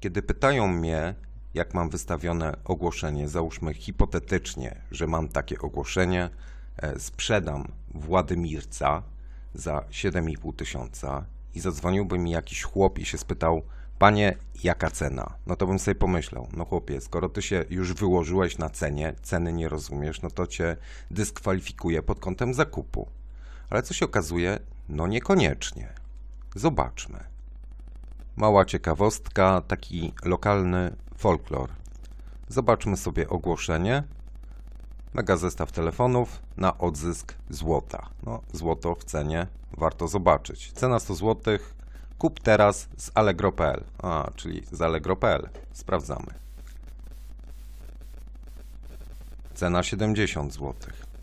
Kiedy pytają mnie, jak mam wystawione ogłoszenie, załóżmy hipotetycznie, że mam takie ogłoszenie, e, sprzedam Władymirca za 7,5 tysiąca i zadzwoniłby mi jakiś chłop i się spytał, panie, jaka cena? No to bym sobie pomyślał, no chłopie, skoro ty się już wyłożyłeś na cenie, ceny nie rozumiesz, no to cię dyskwalifikuje pod kątem zakupu. Ale co się okazuje, no niekoniecznie. Zobaczmy. Mała ciekawostka, taki lokalny folklor. Zobaczmy sobie ogłoszenie. Mega zestaw telefonów na odzysk złota. No, złoto w cenie warto zobaczyć. Cena 100 zł. Kup teraz z allegro.pl. A, czyli z allegro.pl. Sprawdzamy. Cena 70 zł.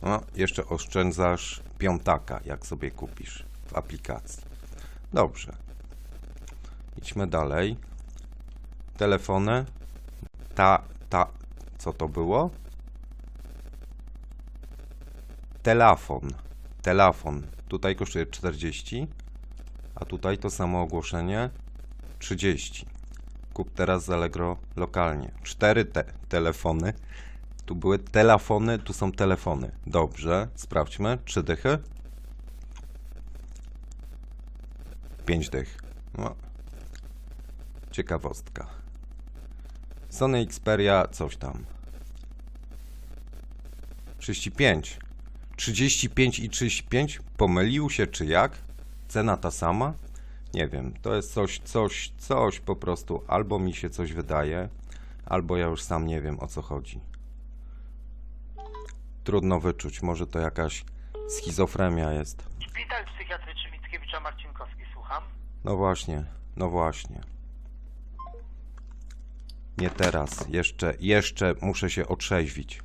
No, jeszcze oszczędzasz piątaka, jak sobie kupisz w aplikacji. Dobrze. Idźmy dalej. Telefony. Ta, ta, co to było? Telefon. Telefon. Tutaj kosztuje 40, a tutaj to samo ogłoszenie 30. Kup teraz z Allegro lokalnie. Cztery te telefony. Tu były telefony, tu są telefony. Dobrze, sprawdźmy. Trzy dychy. Pięć dych. No. Ciekawostka. Sony Xperia coś tam. 35. 35 i 35? Pomylił się czy jak? Cena ta sama? Nie wiem, to jest coś, coś, coś po prostu. Albo mi się coś wydaje, albo ja już sam nie wiem o co chodzi. Trudno wyczuć, może to jakaś schizofrenia jest. Szpital psychiatryczny Mickiewicza Marcinkowski, słucham. No właśnie, no właśnie. Nie teraz, jeszcze, jeszcze muszę się otrzeźwić.